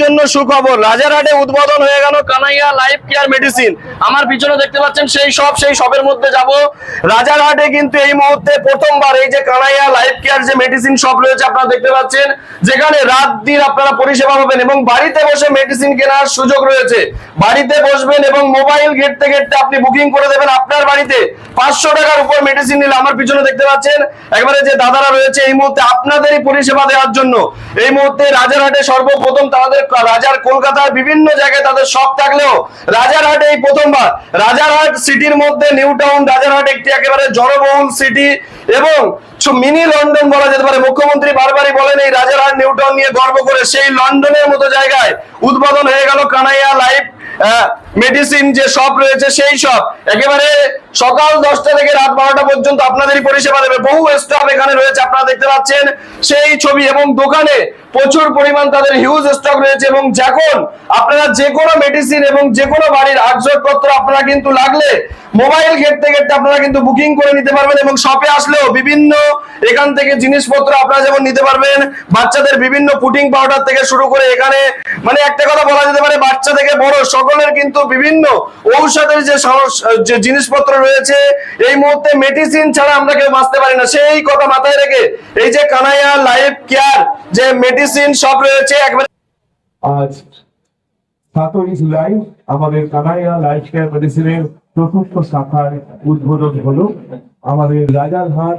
জন্য সুখবর। রাজারহাটে উদ্বোধন হয়ে গেল কানাইয়া লাইফ কেয়ার মেডিসিন। আমার পিছনে দেখতে পাচ্ছেন সেই সব, সেই শপের মধ্যে যাব। রাজারহাটে কিন্তু এই মুহূর্তে প্রথমবার এই যে কানাইয়া লাইফ কেয়ার যে মেডিসিন শপ রয়েছে আপনারা দেখতে পাচ্ছেন, যেখানে রাত দিন আপনারা পরিষেবা পাবেন এবং বাড়িতে বসে মেডিসিন কেনার সুযোগ রয়েছে। বাড়িতে বসবেন এবং মোবাইল ঘেটতে ঘেটতে আপনি বুকিং করে দেবেন আপনার বাড়িতে। পাঁচশো টাকার উপর মেডিসিন নিলে আমার পিছনে দেখতে পাচ্ছেন, একবারে যে দাদারা রয়েছে, এই মুহূর্তে আপনাদেরই পরিষেবা দেওয়ার জন্য, এই মুহূর্তে রাজারহাটে সর্বপ্রথম তাদের রাজার কলকাতার বিভিন্ন জায়গায় তাদের শখ থাকলেও রাজারহাটে এই প্রথমবার, রাজারহাট সিটির মধ্যে নিউ টাউন, রাজারহাট একটি একেবারে জনবহুল সিটি এবং মিনি লন্ডন বলা যেতে পারে। মুখ্যমন্ত্রী বারবারই বলেন, এই রাজারহাট, নিউ টাউন নিয়ে গর্ব করে সেই লন্ডনের মতো জায়গায় উদ্বোধন হয়ে গেল কানাইয়া লাইফ। মেডিসিন যে শপ রয়েছে সেই শপ একেবারে সকাল দশটা থেকে রাত বারোটা পর্যন্ত আপনাদেরই পরিষেবা দেবে। বহু স্টাফ এখানে রয়েছে, আপনারা দেখতে পাচ্ছেন। সেই ছবি এবং দোকানে প্রচুর পরিমাণ তাদের হিউজ স্টক রয়েছে এবং যখন আপনারা যে কোনো মেডিসিন এবং যে কোনো বাড়ির আসবাবপত্র আপনারা কিন্তু লাগলে মোবাইল ঘেটতে ঘেটতে আপনারা কিন্তু বুকিং করে নিতে পারবেন এবং শপে আসলেও বিভিন্ন এখান থেকে জিনিসপত্র আপনারা যেমন নিতে পারবেন, বাচ্চাদের বিভিন্ন পুটিং পাউডার থেকে শুরু করে এখানে মানে একটা কথা বলা যেতে পারে, বাচ্চা থেকে বড় সকলের কিন্তু বিভিন্ন ঔষধের যে যে জিনিসপত্র রয়েছে, এই মুহূর্তে মেডিসিন ছাড়া আমরা কেউ বাঁচতে পারি না। সেই কথা মাথায় রেখে এই যে কানাইয়া লাইফ কেয়ার যে মেডিসিন সব রয়েছে, একবার আজ সাতই জুলাই আমাদের কানাইয়া লাইফ কেয়ার মেডিসিনের চতুর্থ শাখার উদ্বোধন হলো আমাদের রাজারহাট.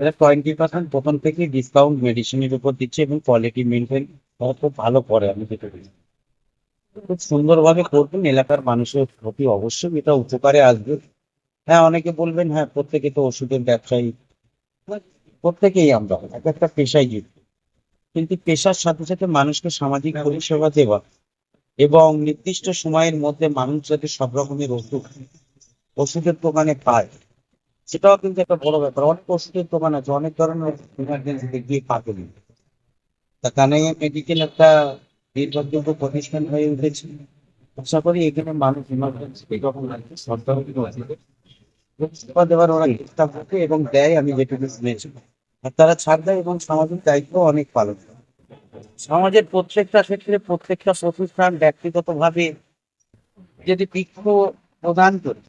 এটা টোয়েন্টি পার্সেন্ট প্রথম থেকে ডিসকাউন্ট মেডিসিনের উপর দিচ্ছে এবং কোয়ালিটি মেনটেন খুব ভালো করে আমি যেটা খুব সুন্দরভাবে করবেন এলাকার মানুষের প্রতি অবশ্যই এটা উপকারে আসবে। হ্যাঁ অনেকে বলবেন হ্যাঁ প্রত্যেকে তো ওষুধের ব্যবসায়ী। প্রত্যেকেই আমরা এক একটা পেশায় যুক্ত। কিন্তু পেশার সাথে সাথে মানুষকে সামাজিক পরিষেবা দেওয়া এবং নির্দিষ্ট সময়ের মধ্যে মানুষ যাতে সব রকমের ওষুধ, ওষুধের দোকানে পায়, সেটাও কিন্তু একটা বড় ব্যাপার। অনেক ওষুধের দোকান আছে, অনেক ধরনের ইমার্জেন্সি গিয়ে পাবেন। তা কানাইয়া মেডিকেল একটা নির্ভরযোগ্য প্রতিষ্ঠান হয়ে উঠেছে। আশা করি এখানে মানুষ ইমার্জেন্সি যখন সরকার সেবা দেওয়ার ওরা চেষ্টা করছে এবং দেয়, আমি যেটুকু শুনেছি। আর তারা ছাড় দেয় এবং সামাজিক দায়িত্ব অনেক পালন করে। সমাজের প্রত্যেকটা ক্ষেত্রে প্রত্যেকটা প্রতিষ্ঠান ব্যক্তিগতভাবে যদি বৃক্ষ প্রদান করে,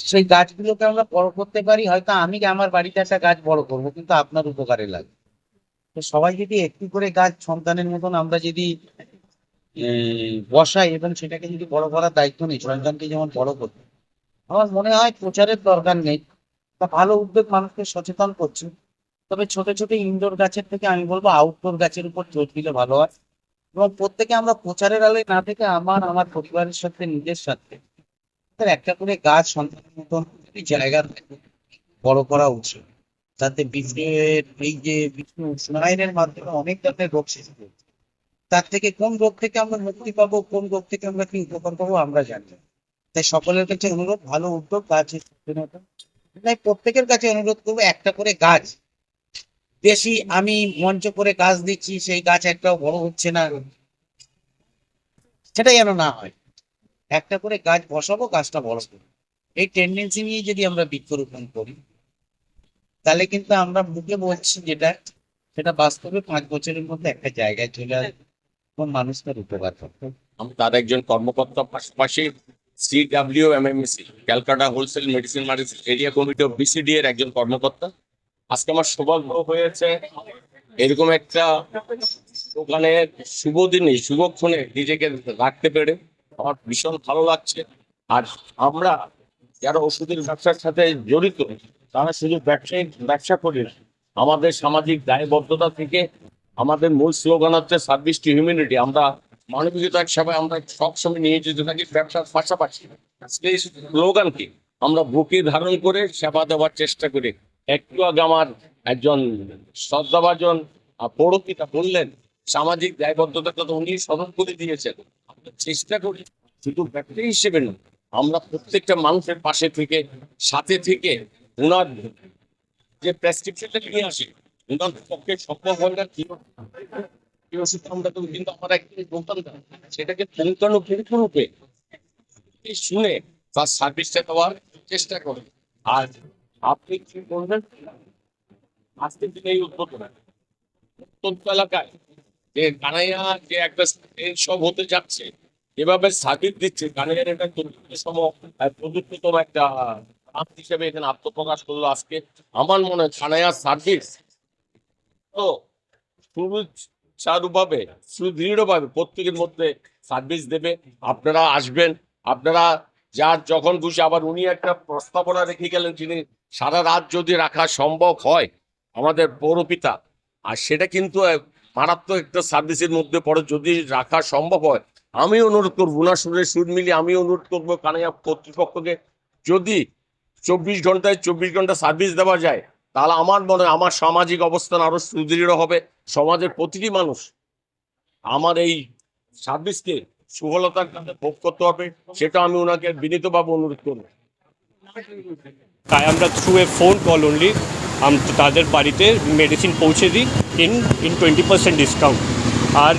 সেই গাছগুলোকে আমরা বড় করতে পারি, হয়তো আমি আমার বাড়িতে একটা গাছ বড় করব, কিন্তু আপনার উপকারে লাগবে। তো সবাই যদি একটু করে গাছ সন্তানের মতন আমরা যদি বসাই এবং সেটাকে যদি বড় করার দায়িত্ব নেই, সন্তানকে যেমন বড় করবে আমার মনে হয় প্রচারের দরকার নেই। তা ভালো উদ্যোগ মানুষকে সচেতন করছে। তবে ছোট ছোট ইনডোর গাছের থেকে আমি বলব আউটডোর গাছের উপর জোর দিলে ভালো হয়। এবং প্রত্যেকে আমরা প্রচারের আলোয় না থেকে আমার আমার পরিবারের সাথে, নিজের সাথে একটা করে গাছ সন্তানের মতন জায়গা বড় করা উচিত। তাতে বিশ্বের এই যে বিশ্ব উষ্ণায়নের মাধ্যমে অনেক ধরনের রোগ সৃষ্টি হচ্ছে তার থেকে কোন রোগ থেকে আমরা মুক্তি পাবো, কোন রোগ থেকে আমরা কি উপকার পাবো, আমরা জানি। তাই সকলের কাছে অনুরোধ, ভালো উদ্যোগ, গাছ তাই প্রত্যেকের কাছে অনুরোধ করব, একটা করে গাছ। বেশি আমি মঞ্চ করে গাছ দিচ্ছি, সেই গাছ একটাও বড় হচ্ছে না। সেটা যেন না হয়। একটা করে গাছ বসাবো, গাছটা বড় করব। এই টেন্ডেন্সি নিয়ে যদি আমরা বৃক্ষরোপণ করি, তাহলে কিন্তু আমরা মুখে বলছি যেটা, সেটা বাস্তবে পাঁচ বছরের মধ্যে একটা জায়গায় চলে আসবে। এবং মানুষ তার উপকার করবে। আমি তার একজন কর্মকর্তা পাশাপাশি CW MMC Calcutta wholesale medicine market area committee of BCD এর একজন কর্মকর্তা। আজকে আমার সৌভাগ্য হয়েছে। এরকম একটা দোকানের শুভ দিনে শুভক্ষণে নিজেকে রাখতে পেরে আমার ভীষণ ভালো লাগছে। আর আমরা যারা ওষুধের ব্যবসার সাথে জড়িত, তারা শুধু ব্যবসায়িক ব্যবসা করি না, আমাদের সামাজিক দায়বদ্ধতা থেকে আমাদের মূল স্লোগান হচ্ছে সার্ভিস টু হিউম্যানিটি আমরা মানবিকতার সেবায় আমরা সবসময় নিয়োজিত থাকি, ব্যবসার পাশাপাশি। সেই স্লোগান কি? আমরা বুকে ধারণ করে সেবা দেওয়ার চেষ্টা করি। একটু আগে আমার একজন শ্রদ্ধাভাজন পৌরপিতা বললেন, সামাজিক দায়বদ্ধতার কথা উনি স্মরণ করে দিয়েছেন। আমরা চেষ্টা করি, শুধু ব্যক্তি হিসেবে নয়, আমরা প্রত্যেকটা মানুষের পাশে থেকে, সাথে থেকে ওনার যে প্রেসক্রিপশনটা নিয়ে আসি, ওনার পক্ষে সম্ভব হয় না কি? কিন্তু আমরা সেটাকে পুঙ্খানুপুঙ্খ রূপে দেখে শুনে তার সার্ভিসটা দেওয়ার চেষ্টা করুন। আর আপনি কি করবেন আজকের দিনে এই উদ্বোধন এলাকায় যে কানাইয়া যে একটা সব হতে যাচ্ছে, এভাবে সার্ভিস দিচ্ছে, কানাইয়ার একটা চতুর্থতম একটা নাম হিসেবে এখানে আত্মপ্রকাশ করল আজকে। আমার মনে হয় কানাইয়ার সার্ভিস তো সুচারুভাবে সুদৃঢ়ভাবে প্রত্যেকের মধ্যে সার্ভিস দেবে। আপনারা আসবেন, আপনারা যার যখন খুশি, আবার উনি একটা প্রস্তাবনা রেখে গেলেন যিনি সারা রাত যদি রাখা সম্ভব হয়, আমাদের পৌরপিতা, আর সেটা কিন্তু মারাত্মক একটা সার্ভিসের মধ্যে পড়ে। যদি রাখা সম্ভব হয়, আমি অনুরোধ করব, উনার সুরে সুর মিলিয়ে আমি অনুরোধ করব কানাইয়া কর্তৃপক্ষকে, যদি চব্বিশ ঘন্টায় চব্বিশ ঘণ্টা সার্ভিস দেওয়া যায় তাহলে আমার মনে হয় আমার সামাজিক অবস্থান আরও সুদৃঢ় হবে। সমাজের প্রতিটি মানুষ আমার এই সার্ভিসকে সুফলতার কাছে ভোগ করতে হবে, সেটা আমি ওনাকে বিনীতভাবে অনুরোধ করব। তাই আমরা through a phone call only তাদের বাড়িতে মেডিসিন পৌঁছে দিই in in twenty percent discount আর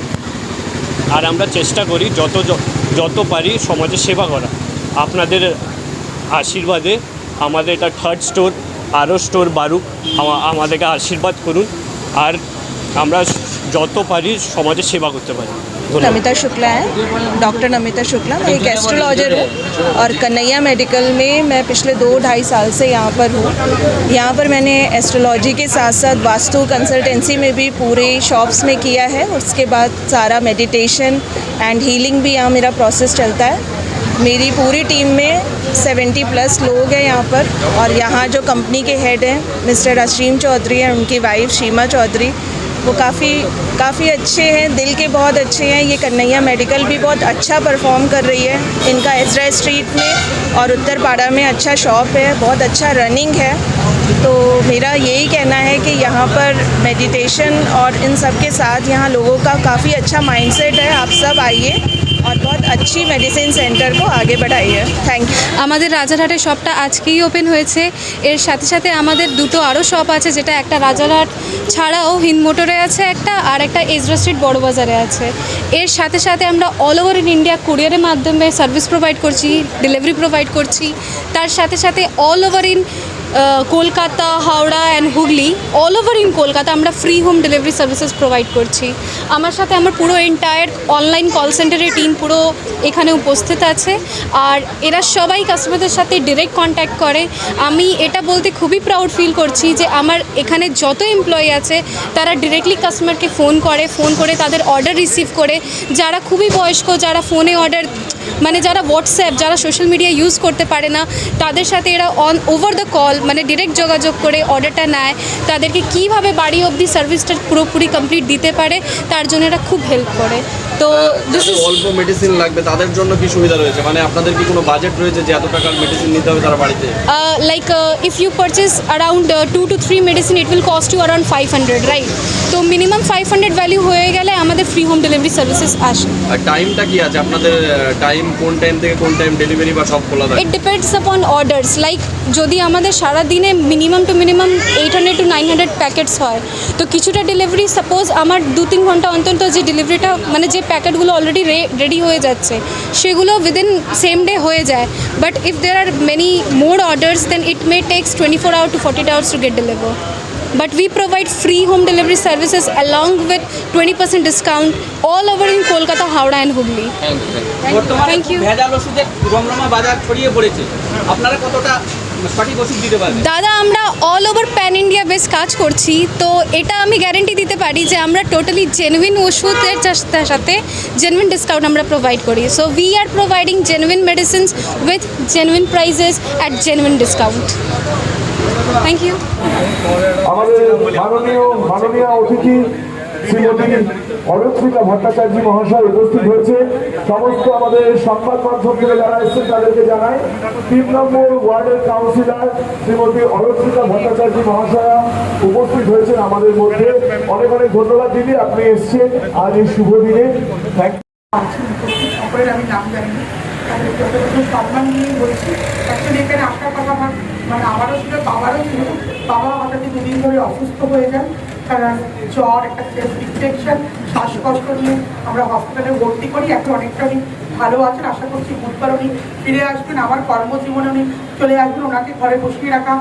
আর আমরা চেষ্টা করি যত যত পারি সমাজের সেবা করা। আপনাদের আশীর্বাদে আমাদের এটা থার্ড স্টোর আরও স্টোর বাড়ুক আমা- আমাদেরকে আশীর্বাদ করুন আর আমরা যত পারি সমাজের সেবা করতে পারি ধন্যবাদ नमिता शुक्ला है डॉक्टर नमिता शुक्ला मैं एक एस्ट्रोलॉजर हूँ और कन्हैया मेडिकल में मैं पिछले दो ढाई साल से यहाँ पर हूँ यहाँ पर मैंने एस्ट्रोलॉजी के साथ साथ वास्तु कंसल्टेंसी में भी पूरे शॉप्स में किया है उसके बाद सारा मेडिटेशन एंड हीलिंग भी यहाँ मेरा प्रोसेस चलता है मेरी पूरी टीम में 70 प्लस लोग हैं यहाँ पर और यहाँ जो कंपनी के हेड हैं, मिस्टर असीम चौधरी हैं, उनकी वाइफ शीमा चौधरी, वो काफ़ी काफ़ी अच्छे हैं, दिल के बहुत अच्छे हैं। ये कन्हैया मेडिकल भी बहुत अच्छा परफॉर्म कर रही है इनका एजरा स्ट्रीट में और उत्तरपाड़ा में अच्छा शॉप है, बहुत अच्छा रनिंग है। तो मेरा यही कहना है कि यहाँ पर मेडिटेशन और इन सब के साथ यहाँ लोगों का काफ़ी अच्छा माइंडसेट है। आप सब आइए और बहुत अच्छी मेडिसिन सेंटर को आगे बढ़ाइए थैंक यू আমাদের রাজারহাটে শপটা আজকেই ওপেন হয়েছে এর সাথে সাথে আমাদের দুটো আরও শপ আছে যেটা একটা রাজারহাট ছাড়াও হিন্দ মোটরে আছে একটা আর একটা এজরা স্ট্রিট বড়বাজারে আছে এর সাথে সাথে আমরা অল ওভার ইন ইন্ডিয়া কুরিয়ারের মাধ্যমে সার্ভিস প্রোভাইড করছি ডেলিভারি প্রোভাইড করছি তার সাথে সাথে all over in Kolkata, Howrah and Hooghly all over in Kolkata আমরা free home delivery services provide করছি। আমার সাথে আমার পুরো এন্টায়ার অনলাইন কল সেন্টারের টিম পুরো এখানে উপস্থিত আছে। আর এরা সবাই কাস্টমারদের সাথে ডিরেক্ট কন্ট্যাক্ট করে। আমি এটা বলতে খুবই প্রাউড ফিল করছি যে আমার এখানে যত এমপ্লয়ি আছে, তারা ডিরেক্টলি কাস্টমারকে ফোন করে ফোন করে তাদের অর্ডার রিসিভ করে। যারা খুবই বয়স্ক, যারা ফোনে অর্ডার মানে যারা হোয়াটসঅ্যাপ যারা সোশ্যাল মিডিয়া ইউজ করতে পারে না তাদের সাথে এরা অন ওভার দ্য কল মানে ডিরেক্ট যোগাযোগ করে অর্ডারটা নেয়। তাদেরকে কীভাবে বাড়ি অবধি সার্ভিসটা পুরোপুরি কমপ্লিট দিতে পারে তার জন্য এরা খুব হেল্প করে। তো অল্প মেডিসিন লাগবে তাদের জন্য কি সুবিধা রয়েছে? মানে আপনাদের কি কোনো বাজেট রয়েছে যে এত টাকার মেডিসিন নিতে হবে তারা বাড়িতে? uh, if you purchase around uh, 2 to 3 medicine it will cost you around 500 right? তো মিনিমাম 500 ভ্যালু হয়ে গেলে আমাদের ফ্রি হোম ডেলিভারি সার্ভিসেস আসে। আর টাইমটা কি আছে? আপনাদের টাইম কোন টাইম থেকে কোন টাইম ডেলিভারি বা সব খোলা থাকে? It depends upon orders like যদি আমাদের সারা দিনে minimum two minimum eight hundred to nine hundred packets হয় তো কিছুটা ডেলিভারি সাপোজ আমার দু তিন ঘণ্টা অন্তর যে ডেলিভারিটা মানে যে প্যাকেটগুলো অলরেডি রেডি হয়ে যাচ্ছে সেগুলো উইদিন সেম ডে হয়ে যায়। But if there are many more orders then it may takes twenty four hour to forty hours to get deliver But we provide free home delivery services along with 20% discount all over in Kolkata, Howrah and Hubli. Thank you. দাদা আমরা all over pan India base কাজ করছি তো এটা আমি guarantee দিতে পারি যে আমরা টোটালি জেনুইন ওষুধের সাথে জেনুইন ডিসকাউন্ট আমরা প্রোভাইড করি। So we are providing genuine medicines with genuine prices at genuine discount thank you আমাদের মাননীয় মাননীয় অতিথি শ্রীমতী অরক্ষিতা ভট্টাচার্য মহাশয় উপস্থিত হয়েছে। সমস্ত আমাদের সংবাদ মাধ্যম থেকে যারা এসেছেন তাদেরকে জানাই। তিন নম্বর ওয়ার্ডের কাউন্সিলর শ্রীমতী অরক্ষিতা ভট্টাচার্য মহাশয়া উপস্থিত হয়েছেন আমাদের মধ্যে। অনেক অনেক ধন্যবাদ দিদি আপনি এসছেন। আজ এই শুভ দিনে। থ্যাংক আমি নাম জানি সম্মান নিয়ে বলছি। এখানে আসার কথা মানে আমারও ছিল বাবারও ছিল। বাবা হঠাৎ দুদিন ধরে অসুস্থ হয়ে যান। জ্বর, একটা চেস্ট ইনফেকশন শ্বাসকষ্ট নিয়ে আমরা হসপিটালে ভর্তি করি। এখন অনেকটা উনি ভালো আছেন। আশা করছি বুধবার উনি ফিরে আসবেন। আমার কর্মজীবনে উনি চলে আসবেন। ওনাকে ঘরে বসিয়ে রাখা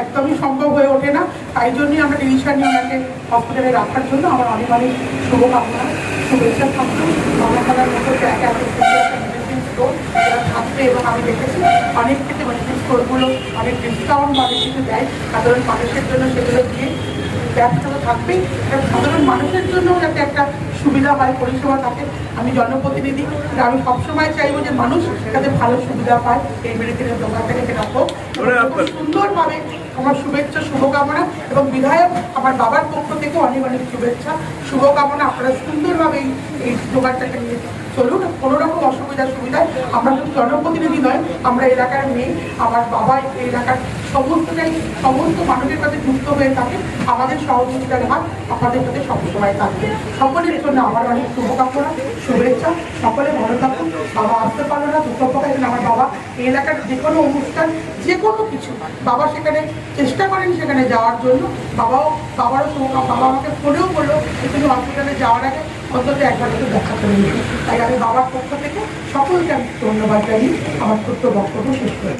একদমই সম্ভব হয়ে ওঠে না। তাই জন্যই আমরা ডিসিশন নিয়ে ওনাকে হসপিটালে রাখার জন্য আমার অনেক অনেক শুভকামনা, শুভেচ্ছা বাবা খালার মতো জায়গা থাকবে এবং আমি দেখেছি, অনেক ক্ষেত্রে স্টোরগুলো অনেক ডিসকাউন্ট বা কিছু দেয়। সাধারণ মানুষের জন্য সেগুলো দিয়ে ব্যবসা তো থাকবেই। সাধারণ মানুষের জন্য যাতে একটা সুবিধা হয় পরিষেবা থাকে। আমি জনপ্রতিনিধি আমি সবসময় চাইব যে মানুষ যাতে ভালো সুবিধা পায় এই মেডিসিনের দোকান থেকে সেটা হোক। সুন্দরভাবে আমার শুভেচ্ছা শুভকামনা এবং বিধায়ক আমার বাবার পক্ষ থেকে অনেক অনেক শুভেচ্ছা শুভকামনা। আপনারা সুন্দরভাবে এই এই দোকানটাকে নিয়ে চলুন, কোনো রকম অসুবিধা সুবিধায় আমরা শুধু জনপ্রতিনিধি নয়, আমরা এলাকার মেয়ে, আমার বাবা এলাকার সমস্তটাই, সমস্ত মানুষের কাছে যুক্ত হয়ে থাকে, আমাদের সহযোগিতার হাত আপনাদের সাথে সবসময় থাকবে। সকলের জন্য আমার অনেক শুভকামনা, শুভেচ্ছা। সকলে ভালো থাকুন, বাবা আসতে পারল না দুঃখপক্ষে এখানে আমার বাবা। এই এলাকার যে কোনো অনুষ্ঠান, যে কোনো কিছু, বাবা সেখানে চেষ্টা করেন সেখানে যাওয়ার জন্য। বাবাও, বাবারও বাবা আমাকে ফোনেও বলল যে তুমি হসপিটালে যাওয়ার আগে অন্তত একবার একটু দেখা করে নিতে তাই আমি বাবার পক্ষ থেকে সকলকে আমি ধন্যবাদ জানিয়ে আমার ছোট্ট বক্তব্য শেষ করি।